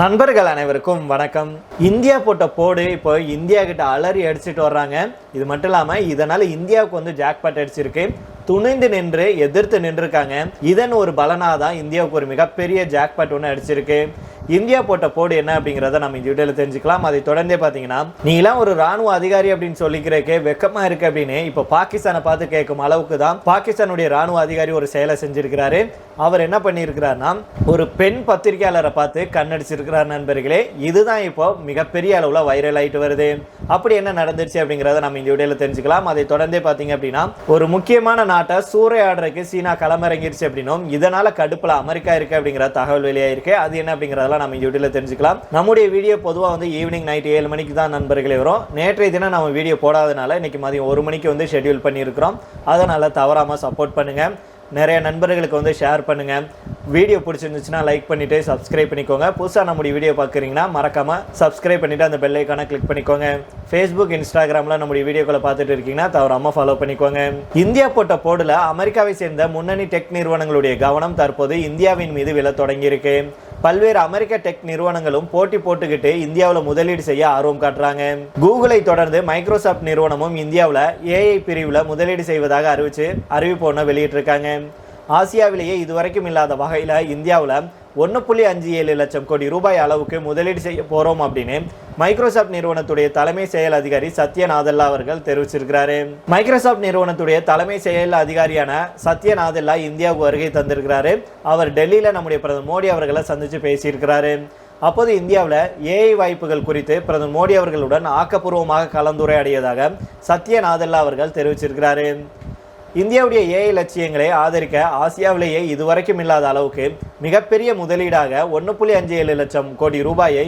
நண்பர்கள் அனைவருக்கும் வணக்கம். இந்தியா போட்ட போடு இப்போ இந்தியா கிட்ட அலறி அடிச்சுட்டு வர்றாங்க. இது மட்டும் இல்லாமல் இதனால் இந்தியாவுக்கு வந்து ஜாக்பாட் அடிச்சிருக்கு. துணிந்து நின்று எதிர்த்து நின்றுருக்காங்க. இதன் ஒரு பலனாதான் இந்தியாவுக்கு ஒரு மிகப்பெரிய ஜாக்பாட் ஒன்று அடிச்சிருக்கு. இந்தியா போட்ட போடு என்ன அப்படிங்கிறத நம்ம இந்த வீடியோவில் தெரிஞ்சுக்கலாம். அதை தொடர்ந்தே பார்த்தீங்கன்னா நீங்களாம் ஒரு ராணுவ அதிகாரி அப்படின்னு சொல்லிக்கிறக்கே வெக்கமாக இருக்கு அப்படின்னு இப்போ பாகிஸ்தானை பார்த்து கேட்கும் அளவுக்கு தான் பாகிஸ்தானுடைய ராணுவ அதிகாரி ஒரு செயலை செஞ்சிருக்கிறாரு. அவர் என்ன பண்ணியிருக்கிறாருன்னா ஒரு பெண் பத்திரிகையாளரை பார்த்து கண்ணடிச்சிருக்கிறார் நண்பர்களே. இதுதான் இப்போ மிகப்பெரிய அளவில் வைரல் ஆயிட்டு வருது. அப்படி என்ன நடந்துருச்சு அப்படிங்கிறத நம்ம இந்த வீடியோவில் தெரிஞ்சுக்கலாம். அதை தொடர்ந்தே பார்த்தீங்க அப்படின்னா ஒரு முக்கியமான நாட்டை சூறையாடுறதுக்கு சீனா களமிறங்கிருச்சு அப்படின்னும் இதனால கடுப்புல அமெரிக்கா இருக்கு அப்படிங்கிற தகவல் வெளியாயிருக்கு. அது என்ன அப்படிங்கிறதெல்லாம் நம்ம யூடியூப்ல தெரிஞ்சுக்கலாம். நம்முடைய வீடியோ பொதுவாக வந்து ஈவினிங் நைட் ஏழு மணிக்கு தான் நண்பர்களே வரும். நேற்றைய தினம் நம்ம வீடியோ போடாதனால இன்னைக்கு மதியம் ஒரு மணிக்கு வந்து ஷெடியூல் பண்ணியிருக்கிறோம். அதனால தவறாமல் சப்போர்ட் பண்ணுங்க. நிறைய நண்பர்களுக்கு வந்து ஷேர் பண்ணுங்க. வீடியோ பிடிச்சிருந்துச்சுன்னா லைக் பண்ணிவிட்டு சப்ஸ்கிரைப் பண்ணிக்கோங்க. புதுசாக நம்முடைய வீடியோ பார்க்குறீங்கன்னா மறக்காமல் சப்ஸ்கிரைப் பண்ணிவிட்டு அந்த பெல்லைக்கான கிளிக் பண்ணிக்கோங்க. ஃபேஸ்புக் இன்ஸ்டாகிராமில் நம்முடைய வீடியோக்களை பார்த்துட்டு இருக்கீங்கன்னா தவறாமல் ஃபாலோ பண்ணிக்கோங்க. இந்தியா போட்ட போர்டில் அமெரிக்காவை சேர்ந்த முன்னணி டெக் நிறுவனங்களுடைய கவனம் தற்போது இந்தியாவின் மீது விழ தொடங்கியிருக்கு. பல்வேறு அமெரிக்க டெக் நிறுவனங்களும் போட்டி போட்டுக்கிட்டு இந்தியாவில் முதலீடு செய்ய ஆர்வம் காட்டுறாங்க. கூகுளை தொடர்ந்து மைக்ரோசாஃப்ட் நிறுவனமும் இந்தியாவில் ஏஐ பிரிவில் முதலீடு செய்வதாக அறிவிச்சு அறிவிப்பு ஒன்று வெளியிட்டிருக்காங்க. ஆசியாவிலேயே இதுவரைக்கும் இல்லாத வகையில் இந்தியாவில் ஒன்று புள்ளி அஞ்சு ஏழு லட்சம் கோடி ரூபாய் அளவுக்கு முதலீடு செய்ய போகிறோம் அப்படின்னு மைக்ரோசாஃப்ட் நிறுவனத்துடைய தலைமை செயல் அதிகாரி சத்ய நாதல்லா அவர்கள் தெரிவிச்சிருக்கிறாரு. மைக்ரோசாஃப்ட் நிறுவனத்துடைய தலைமை செயல் அதிகாரியான சத்ய நாதல்லா இந்தியாவுக்கு வருகை தந்திருக்கிறாரு. அவர் டெல்லியில் நம்முடைய பிரதமர் மோடி அவர்களை சந்தித்து பேசியிருக்கிறாரு. அப்போது இந்தியாவில் ஏஐ வாய்ப்புகள் குறித்து பிரதமர் மோடி அவர்களுடன் ஆக்கப்பூர்வமாக கலந்துரையாடியதாக சத்ய நாதல்லா அவர்கள் தெரிவிச்சிருக்கிறாரு. இந்தியாவுடைய ஏஐ லட்சியங்களை ஆதரிக்க ஆசியாவிலேயே இதுவரைக்கும் இல்லாத அளவுக்கு மிகப்பெரிய முதலீடாக ஒன்று புள்ளி அஞ்சு ஏழு லட்சம் கோடி ரூபாயை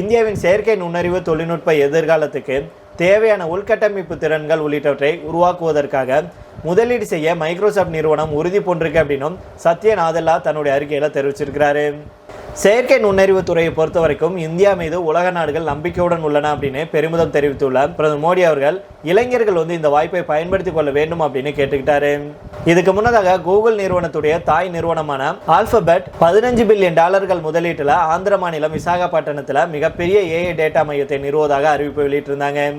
இந்தியாவின் செயற்கை நுண்ணறிவு தொழில்நுட்ப எதிர்காலத்துக்கு தேவையான உள்கட்டமைப்பு திறன்கள் உள்ளிட்டவற்றை உருவாக்குவதற்காக முதலீடு செய்ய மைக்ரோசாஃப்ட் நிறுவனம் உறுதி பூண்டிருக்கு அப்படின்னும் சத்ய நாதல்லா தன்னுடைய அறிக்கையில் தெரிவிச்சிருக்கிறாரு. செயற்கை நுண்ணறிவு துறையை பொறுத்த வரைக்கும் இந்தியா மீது உலக நாடுகள் நம்பிக்கையுடன் உள்ளன அப்படின்னு பெருமிதம் தெரிவித்துள்ள பிரதமர் மோடி அவர்கள் இளைஞர்கள் வந்து இந்த வாய்ப்பை பயன்படுத்திக் கொள்ள வேண்டும் அப்படின்னு கேட்டுக்கிட்டாரு. இதுக்கு முன்னதாக கூகுள் நிறுவனத்துடைய தாய் நிறுவனமான ஆல்பபெட் பதினஞ்சு பில்லியன் டாலர்கள் முதலீட்டில் ஆந்திர மாநிலம் விசாகப்பட்டினத்தில் மிகப்பெரிய ஏஐ டேட்டா மையத்தை நிறுவதாக அறிவிப்பு வெளியிட்டிருந்தாங்க.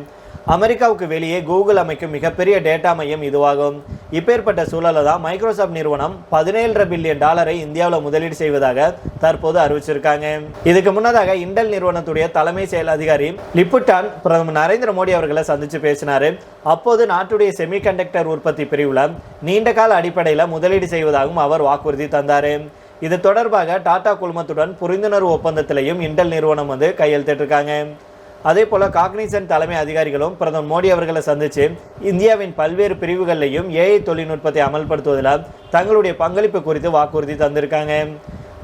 அமெரிக்காவுக்கு வெளியே கூகுள் அமைக்கும் மிகப்பெரிய டேட்டா மையம் இதுவாகும். இப்பேற்பட்ட சூழலில் தான் மைக்ரோசாஃப்ட் நிறுவனம் பதினேழரை பில்லியன் டாலரை இந்தியாவில் முதலீடு செய்வதாக தற்போது அறிவிச்சிருக்காங்க. இதுக்கு முன்னதாக இண்டல் நிறுவனத்துடைய தலைமை செயல் அதிகாரி லிப்புட்டான் பிரதமர் நரேந்திர மோடி அவர்களை சந்தித்து பேசினாரு. அப்போது நாட்டுடைய செமிகண்டக்டர் உற்பத்தி பிரிவில் நீண்ட கால அடிப்படையில் முதலீடு செய்வதாகவும் அவர் வாக்குறுதி தந்தார். இது தொடர்பாக டாடா குழுமத்துடன் புரிந்துணர்வு ஒப்பந்தத்திலையும் இண்டல் நிறுவனம் வந்து கையெழுத்திட்டிருக்காங்க. அதே போல் காக்னிசன் தலைமை அதிகாரிகளும் பிரதமர் மோடி அவர்களை சந்தித்து இந்தியாவின் பல்வேறு பிரிவுகளிலையும் ஏஐ தொழில்நுட்பத்தை அமல்படுத்துவதில் தங்களுடைய பங்களிப்பு குறித்து வாக்குறுதி தந்திருக்காங்க.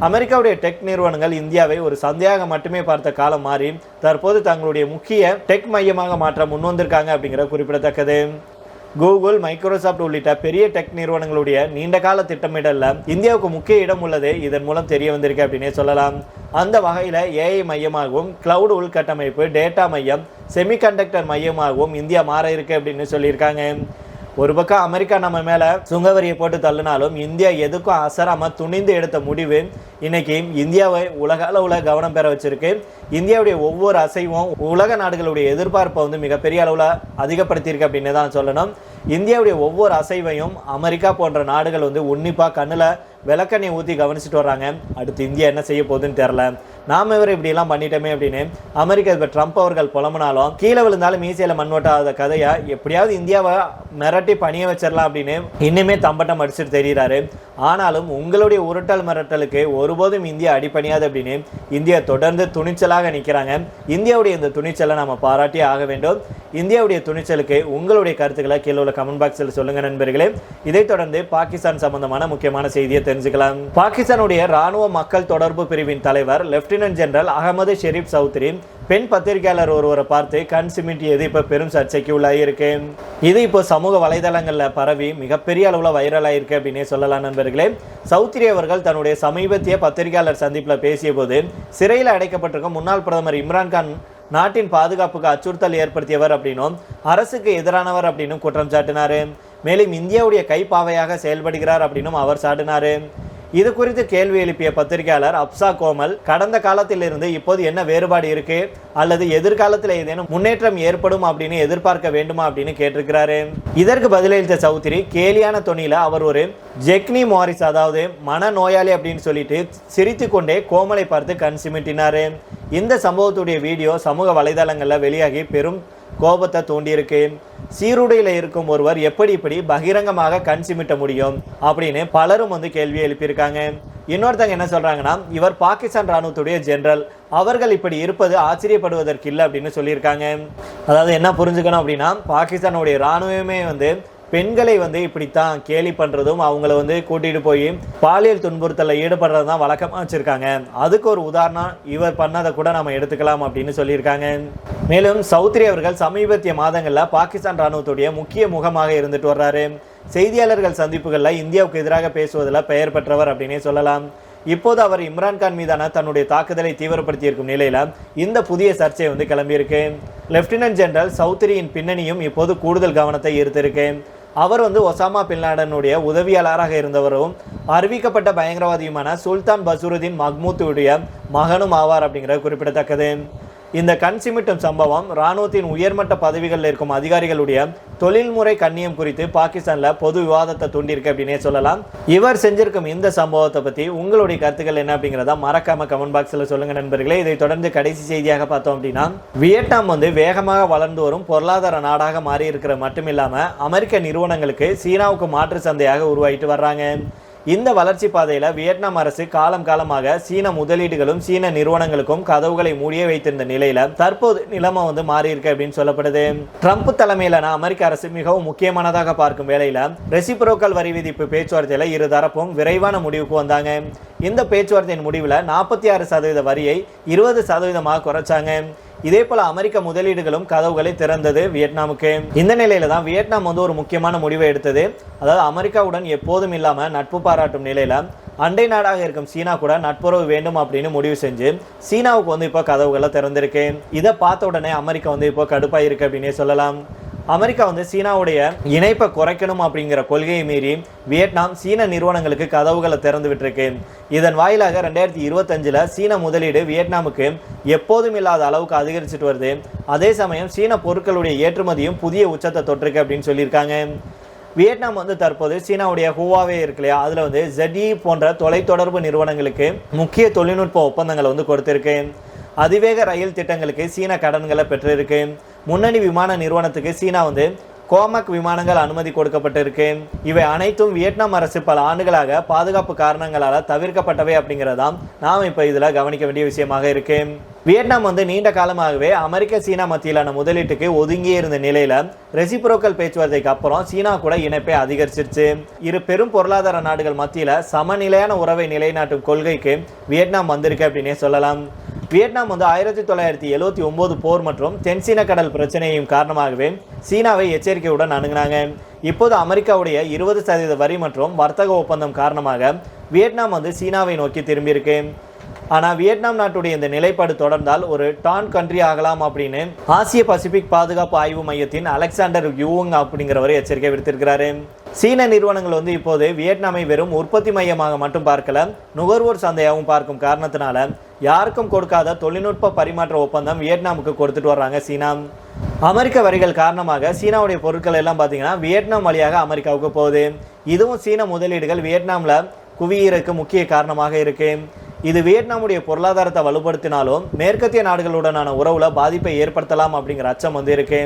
அமெரிக்காவுடைய டெக் நிறுவனங்கள் இந்தியாவை ஒரு சந்தையாக மட்டுமே பார்த்த காலம் மாறி தற்போது தங்களுடைய முக்கிய டெக் மையமாக மாற்ற முன்வந்திருக்காங்க அப்படிங்கிற குறிப்பிடத்தக்கது. கூகுள் மைக்ரோசாஃப்ட் உள்ளிட்ட பெரிய டெக் நிறுவனங்களுடைய நீண்ட கால திட்டமிடல்ல இந்தியாவுக்கு முக்கிய இடம் உள்ளது இதன் மூலம் தெரிய வந்திருக்கு அப்படின்னே சொல்லலாம். அந்த வகையில் ஏஐ மையமாகவும் கிளவுட் உள்கட்டமைப்பு டேட்டா மையம் செமிகண்டக்டர் மையமாகவும் இந்தியா மாற இருக்கு அப்படின்னு சொல்லியிருக்காங்க. ஒரு பக்கம் அமெரிக்கா நம்ம மேலே சுங்கவரியை போட்டு தள்ளினாலும் இந்தியா எதுக்கும் அசராம துணிந்து எடுத்த முடிவு இன்னைக்கு இந்தியாவை உலக அளவில் கவனம் பெற வச்சிருக்கு. இந்தியாவுடைய ஒவ்வொரு அசைவும் உலக நாடுகளுடைய எதிர்பார்ப்பை வந்து மிகப்பெரிய அளவில் அதிகப்படுத்தியிருக்கு அப்படின்னு தான் சொல்லணும். இந்தியாவுடைய ஒவ்வொரு அசைவையும் அமெரிக்கா போன்ற நாடுகள் வந்து உன்னிப்பாக கண்ணில் விளக்கண்ணை ஊற்றி கவனிச்சுட்டு வராங்க அடுத்து இந்தியா என்ன செய்ய போகுதுன்னு தெரில நாம் இவர் இப்படிலாம் பண்ணிட்டோமே அப்படின்னு அமெரிக்க அதிபர் ட்ரம்ப் அவர்கள் புலம்புனாலும் கீழே விழுந்தாலும் மீசையில் மண்வட்டாத கதையை எப்படியாவது இந்தியாவை மிரட்டி பணிய வச்சிடலாம் அப்படின்னு இன்னுமே தம்பட்டம் அடிச்சுட்டு தெரிகிறாரு ஆனாலும் உங்களுடைய உருட்டல் மிரட்டலுக்கு ஒருபோதும் இந்தியா அடிப்பணியாது அப்படின்னு இந்தியா தொடர்ந்து துணிச்சலாக நிற்கிறாங்க இந்தியாவுடைய இந்த துணிச்சலை நம்ம பாராட்டி ஆக வேண்டும். இந்தியாவுடைய துணிச்சலுக்கு உங்களுடைய கருத்துக்களை கீழே உள்ள கமெண்ட் பாக்ஸில் சொல்லுங்கள் நண்பர்களே. இதைத் தொடர்ந்து பாகிஸ்தான் சம்பந்தமான முக்கியமான செய்தியை தெரிஞ்சுக்கலாம். பாகிஸ்தானுடைய ராணுவ மக்கள் தொடர்பு பிரிவின் தலைவர் லெப்டினன்ட் ஜெனரல் அகமது ஷெரீப் சௌத்ரி பெண் பத்திரிகையாளர் ஒருவரை பார்த்து கண் சிமிட்டியது இப்போ பெரும் சர்ச்சைக்கு உள்ளாயிருக்கு இது இப்போ சமூக வலைதளங்களில் பரவி மிகப்பெரிய அளவில் வைரலாயிருக்கு அப்படின்னே சொல்லலாம் நண்பர்களே. சௌத்ரி அவர்கள் தன்னுடைய சமீபத்திய பத்திரிகையாளர் சந்திப்பில் பேசிய போது சிறையில் அடைக்கப்பட்டிருக்கும் முன்னாள் பிரதமர் இம்ரான்கான் நாட்டின் பாதுகாப்புக்கு அச்சுறுத்தல் ஏற்படுத்தியவர் அப்படின்னும் அரசுக்கு எதிரானவர் அப்படின்னும் குற்றம் சாட்டினார். மேலும் இந்தியாவுடைய கைப்பாவையாக செயல்படுகிறார் அப்படின்னும் அவர் சாட்டினார். இது குறித்து கேள்வி எழுப்பிய பத்திரிகையாளர் அப்சா கோமல் கடந்த காலத்திலிருந்து இப்போது என்ன வேறுபாடு இருக்கு? அல்லது எதிர்காலத்தில் ஏதேனும் முன்னேற்றம் ஏற்படும் அப்படின்னு எதிர்பார்க்க வேண்டுமா அப்படின்னு கேட்டிருக்கிறாரு. இதற்கு பதிலளித்த சௌத்ரி கேலியான தொனியில அவர் ஒரு ஜெக்னி மாரிஸ் அதாவது மன நோயாளி அப்படின்னு சொல்லிட்டு சிரித்து கொண்டே கோமலை பார்த்து கண் சிமிட்டினாரு. இந்த சம்பவத்துடைய வீடியோ சமூக வலைதளங்களில் வெளியாகி பெரும் கோபத்தை தூண்டியிருக்கு சீருடையில் இருக்கும் ஒருவர் எப்படி இப்படி பகிரங்கமாக கண் சிமிட்ட முடியும் அப்படின்னு பலரும் வந்து கேள்வியை எழுப்பியிருக்காங்க. இன்னொருத்தங்க என்ன சொல்கிறாங்கன்னா இவர் பாகிஸ்தான் ராணுவத்துடைய ஜெனரல் அவர்கள் இப்படி இருப்பது ஆச்சரியப்படுவதற்கு இல்லை அப்படின்னு சொல்லியிருக்காங்க. அதாவது என்ன புரிஞ்சுக்கணும் அப்படின்னா பாகிஸ்தானுடைய ராணுவமே வந்து பெண்களை வந்து இப்படித்தான் கேலி பண்ணுறதும் அவங்கள வந்து கூட்டிகிட்டு போய் பாலியல் துன்புறுத்தலில் ஈடுபடுறது தான் வழக்கமாக வச்சுருக்காங்க. அதுக்கு ஒரு உதாரணம் இவர் பண்ணதை கூட நம்ம எடுத்துக்கலாம் அப்படின்னு சொல்லியிருக்காங்க. மேலும் சௌத்ரி அவர்கள் சமீபத்திய மாதங்களில் பாகிஸ்தான் ராணுவத்துடைய முக்கிய முகமாக இருந்துட்டு வர்றாரு. செய்தியாளர்கள் சந்திப்புகளில் இந்தியாவுக்கு எதிராக பேசுவதில் பெயர் பெற்றவர் அப்படின்னே சொல்லலாம். இப்போது அவர் இம்ரான்கான் மீதான தன்னுடைய தாக்குதலை தீவிரப்படுத்தியிருக்கும் நிலையில் இந்த புதிய சர்ச்சை வந்து கிளம்பியிருக்கு. லெப்டினன்ட் ஜெனரல் சௌத்ரியின் பின்னணியும் இப்போது கூடுதல் கவனத்தை ஈர்த்திருக்கு. அவர் வந்து ஒசாமா பின்லாடனுடைய உதவியாளராக இருந்தவரும் அறிவிக்கப்பட்ட பயங்கரவாதியுமான சுல்தான் பசூருதீன் மஹ்மூத்துடைய மகனும் ஆவார் அப்படிங்கிறது குறிப்பிடத்தக்கது. இந்த கண் சிமிட்டும் சம்பவம் இராணுவத்தின் உயர்மட்ட பதவிகளில் இருக்கும் அதிகாரிகளுடைய தொழில்முறை கண்ணியம் குறித்து பாகிஸ்தானில் பொது விவாதத்தை தூண்டியிருக்கு அப்படின்னே சொல்லலாம். இவர் செஞ்சிருக்கும் இந்த சம்பவத்தை பற்றி உங்களுடைய கருத்துக்கள் என்ன அப்படிங்கிறத மறக்காம கமெண்ட் பாக்ஸில் சொல்லுங்கள் நண்பர்களே. இதை தொடர்ந்து கடைசி செய்தியாக பார்த்தோம் அப்படின்னா வியட்நாம் வந்து வேகமாக வளர்ந்து வரும் பொருளாதார நாடாக மாறி இருக்கிற மட்டும் இல்லாமல் அமெரிக்க நிறுவனங்களுக்கு சீனாவுக்கு மாற்று சந்தையாக உருவாகிட்டு வர்றாங்க. இந்த வளர்ச்சி பாதையில் வியட்நாம் அரசு காலம் காலமாக சீன முதலீடுகளும் சீன நிறுவனங்களுக்கும் கதவுகளை மூடியே வைத்திருந்த நிலையில் தற்போது நிலைமை வந்து மாறியிருக்கு அப்படின்னு சொல்லப்படுது. ட்ரம்ப் தலைமையிலான அமெரிக்க அரசு மிகவும் முக்கியமானதாக பார்க்கும் வேளையில் ரெசிப்ரோக்கல் வரி விதிப்பு பேச்சுவார்த்தையில் இரு தரப்பும் விரைவான முடிவுக்கு வந்தாங்க. இந்த பேச்சுவார்த்தையின் முடிவில் நாற்பத்தி ஆறு சதவீத வரியை இருபது சதவீதமாக குறைச்சாங்க. இதே போல அமெரிக்க முதலீடுகளும் கதவுகளை திறந்தது வியட்நாமுக்கு. இந்த நிலையில தான் வியட்நாம் வந்து ஒரு முக்கியமான முடிவை எடுத்தது. அதாவது அமெரிக்காவுடன் எப்போதும் இல்லாம நட்பு பாராட்டும் நிலையில அண்டை நாடாக இருக்கும் சீனா கூட நட்புறவு வேண்டும் அப்படின்னு முடிவு செஞ்சு சீனாவுக்கு வந்து இப்போ கதவுகளை திறந்திருக்கு. இதை பார்த்த உடனே அமெரிக்கா வந்து இப்போ கடுப்பாயிருக்கு அப்படின்னே சொல்லலாம். அமெரிக்கா வந்து சீனாவுடைய இணைப்பை குறைக்கணும் அப்படிங்கிற கொள்கையை மீறி வியட்நாம் சீன நிறுவனங்களுக்கு கதவுகளை திறந்து விட்டுருக்கு. இதன் வாயிலாக ரெண்டாயிரத்தி இருபத்தஞ்சில் சீன முதலீடு வியட்நாமுக்கு எப்போதும் இல்லாத அளவுக்கு அதிகரிச்சுட்டு வருது. அதே சமயம் சீன பொருட்களுடைய ஏற்றுமதியும் புதிய உச்சத்தை தொட்டிருக்கு அப்படின்னு சொல்லியிருக்காங்க. வியட்நாம் வந்து தற்போது சீனாவுடைய ஹூவாவே இருக்கு இல்லையா? அதில் வந்து ZTE போன்ற தொலைத்தொடர்பு நிறுவனங்களுக்கு முக்கிய தொழில்நுட்ப ஒப்பந்தங்களை வந்து கொடுத்துருக்கு. அதிவேக ரயில் திட்டங்களுக்கு சீன கடன்களை பெற்றிருக்கு. முன்னணி விமான நிறுவனத்துக்கு சீனா வந்து கோமக் விமானங்கள் அனுமதி கொடுக்கப்பட்டிருக்கு. இவை அனைத்தும் வியட்நாம் அரசு பல ஆண்டுகளாக பாதுகாப்பு காரணங்களால் தவிர்க்கப்பட்டவை அப்படிங்கிறதாம் நாம் இப்போ இதில் கவனிக்க வேண்டிய விஷயமாக இருக்கு. வியட்நாம் வந்து நீண்ட காலமாகவே அமெரிக்க சீனா மத்தியிலான முதலீட்டுக்கு ஒதுங்கியே இருந்த நிலையில ரெசிப்ரோக்கல் பேச்சுவார்த்தைக்கு அப்புறம் சீனா கூட இணைப்பை அதிகரிச்சிருச்சு. இரு பெரும் பொருளாதார நாடுகள் மத்தியில சமநிலையான உறவை நிலைநாட்டும் கொள்கைக்கு வியட்நாம் வந்திருக்கு அப்படின்னே சொல்லலாம். வியட்நாம் வந்து ஆயிரத்தி தொள்ளாயிரத்தி எழுவத்தி ஒம்பது போர் மற்றும் தென்சீன கடல் பிரச்சனையும் காரணமாகவே சீனாவை எச்சரிக்கையுடன் அணுகினாங்க. இப்போது அமெரிக்காவுடைய இருபது சதவீத வரி மற்றும் வர்த்தக ஒப்பந்தம் காரணமாக வியட்நாம் வந்து சீனாவை நோக்கி திரும்பியிருக்கு. ஆனால் வியட்நாம் நாட்டுடைய இந்த நிலைப்பாடு தொடர்ந்தால் ஒரு டான் கண்ட்ரி ஆகலாம் அப்படின்னு ஆசிய பசிபிக் பாதுகாப்பு ஆய்வு மையத்தின் அலெக்சாண்டர் யூங் அப்படிங்கிறவர் எச்சரிக்கை விடுத்திருக்கிறாரு. சீன நிறுவனங்கள் வந்து இப்போது வியட்நாமை வெறும் உற்பத்தி மையமாக மட்டும் பார்க்கல நுகர்வோர் சந்தையாகவும் பார்க்கும் காரணத்தினால யாருக்கும் கொடுக்காத தொழில்நுட்ப பரிமாற்ற ஒப்பந்தம் வியட்நாமுக்கு கொடுத்துட்டு வர்றாங்க சீனா. அமெரிக்க வரிகள் காரணமாக சீனாவுடைய பொருட்கள் எல்லாம் பார்த்தீங்கன்னா வியட்நாம் வழியாக அமெரிக்காவுக்கு போகுது. இதுவும் சீன முதலீடுகள் வியட்நாமில் குவியறதுக்கு முக்கிய காரணமாக இருக்குது இது வியட்நாமுடைய பொருளாதாரத்தை வலுப்படுத்தினாலும் மேற்கத்திய நாடுகளுடனான உறவுல பாதிப்பை ஏற்படுத்தலாம் அப்படிங்கிற அச்சம் வந்து இருக்கு.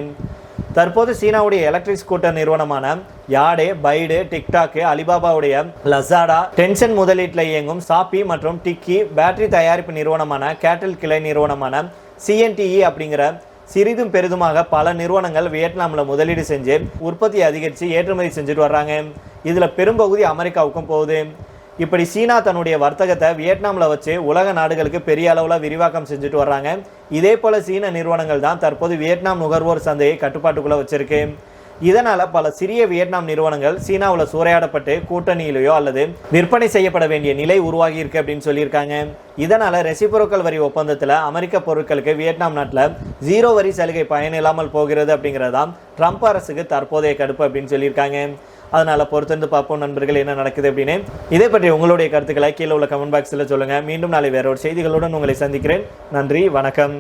தற்போது சீனாவுடைய எலக்ட்ரிக் ஸ்கூட்டர் நிறுவனமான யாடே பைடு டிக்டாக்கு அலிபாபாவுடைய லசாடா டென்ஷன் முதலீட்டில் இயங்கும் சாப்பி மற்றும் டிக்கி பேட்டரி தயாரிப்பு நிறுவனமான கேட்டல் கிளை நிறுவனமான சிஎன்டிஇ அப்படிங்கிற சிறிதும் பெரிதுமாக பல நிறுவனங்கள் வியட்நாமில் முதலீடு செஞ்சு உற்பத்தியை அதிகரித்து ஏற்றுமதி செஞ்சுட்டு வர்றாங்க. இதில் பெரும்பகுதி அமெரிக்காவுக்கும் போகுது. இப்படி சீனா தன்னுடைய வர்த்தகத்தை வியட்நாமில் வச்சு உலக நாடுகளுக்கு பெரிய அளவில் விரிவாக்கம் செஞ்சுட்டு வர்றாங்க. இதே போல் சீன நிறுவனங்கள் தான் தற்போது வியட்நாம் நுகர்வோர் சந்தையை கட்டுப்பாட்டுக்குள்ளே வச்சிருக்கு. இதனால் பல சிறிய வியட்நாம் நிறுவனங்கள் சீனாவில் சூறையாடப்பட்டு கூட்டணியிலேயோ அல்லது விற்பனை செய்யப்பட வேண்டிய நிலை உருவாகி இருக்கு அப்படின்னு சொல்லியிருக்காங்க. இதனால் ரெசிபொரோக்கல் வரி ஒப்பந்தத்தில் அமெரிக்க பொருட்களுக்கு வியட்நாம் நாட்டில் ஜீரோ வரி சலுகை பயனில்லாமல் போகிறது அப்படிங்கிறதாம் ட்ரம்ப் அரசுக்கு தற்போதைய கடுப்பு அப்படின்னு சொல்லியிருக்காங்க. அதனால் பொறுத்திருந்து பார்ப்போம் நண்பர்கள் என்ன நடக்குது அப்படின்னு. இதை பற்றி உங்களுடைய கருத்துக்களை கீழே உள்ள கமெண்ட் பாக்ஸில் சொல்லுங்கள் மீண்டும் நாளை வேற ஒரு செய்திகளுடன் உங்களை சந்திக்கிறேன். நன்றி வணக்கம்.